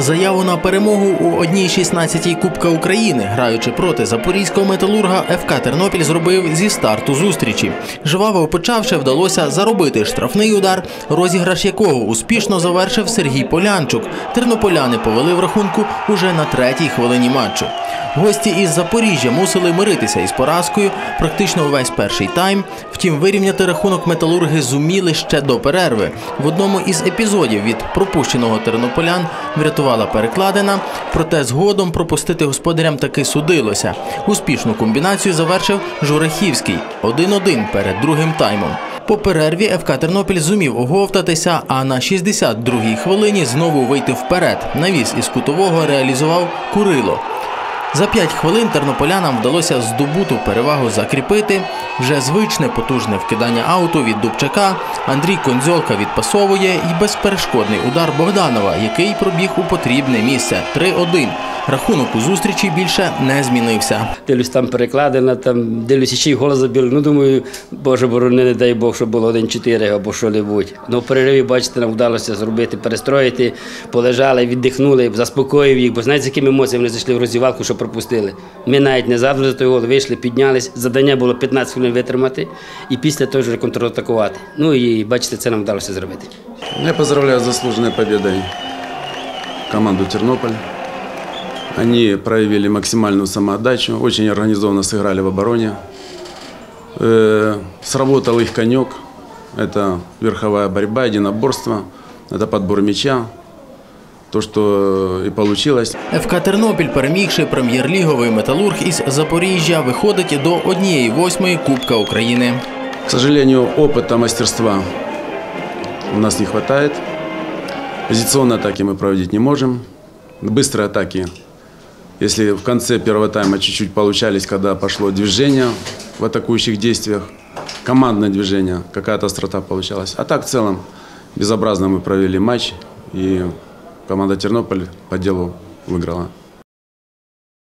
Заяву на перемогу у 1-16 Кубка України, граючи проти запорізького металурга, ФК Тернопіль зробив зі старту зустрічі. Жваво почавши, вдалося заробити штрафний удар, розіграш якого успішно завершив Сергій Полянчук. Тернополяни повели в рахунку уже на третій хвилині матчу. Гості із Запоріжжя мусили миритися із поразкою практично увесь перший тайм. Втім, вирівняти рахунок металурги зуміли ще до перерви. В одному із епізодів від пропущеного тернополян врятувала перекладина, проте згодом пропустити господарям таки судилося. Успішну комбінацію завершив Журахівський 1-1 перед другим таймом. По перерві ФК Тернопіль зумів оговтатися, а на 62-й хвилині знову вийти вперед. Навіс із кутового реалізував Курило. За п'ять хвилин тернополянам вдалося здобуту перевагу закріпити. Вже звичне потужне вкидання ауту від Дубчака. Андрій Конзьолка відпасовує і безперешкодний удар Богданова, який пробіг у потрібне місце 3-1. Рахунок у зустрічі більше не змінився. Дивлюсь, там перекладена, там дивлюся, ще й гол забили. Ну, думаю, Боже борони, не дай Бог, щоб було 1-4 або що-небудь. Ну, в перериві, бачите, нам вдалося зробити, перестроїти, полежали, віддихнули, заспокоїв їх, бо знаєте, з якими емоціями вони зайшли в роздівалку, що пропустили. Ми навіть не задали за той гол, вийшли, піднялись. Завдання було 15 хвилин витримати і після того вже контратакувати. Ну і бачите, це нам вдалося зробити. Я поздравляю с заслуженной победой команду Тернополь. Они проявили максимальную самоотдачу, очень организованно сыграли в обороне. Э, Сработал их конек. Это верховая борьба, единоборство, это подбор мяча. То, что и получилось. ФК Тернопіль, перемігши прем'єр-ліговий металург із Запоріжжя, виходить до однієї восьмої Кубка України. К сожалению, опыта, мастерства у нас не хватает. Позиционные атаки мы проводить не можем. Быстрые атаки, если в конце первого тайма чуть-чуть получались, когда пошло движение в атакующих действиях, командное движение, какая-то острота получалась. А так в целом безобразно мы провели матч, и команда Тернополь по делу выиграла.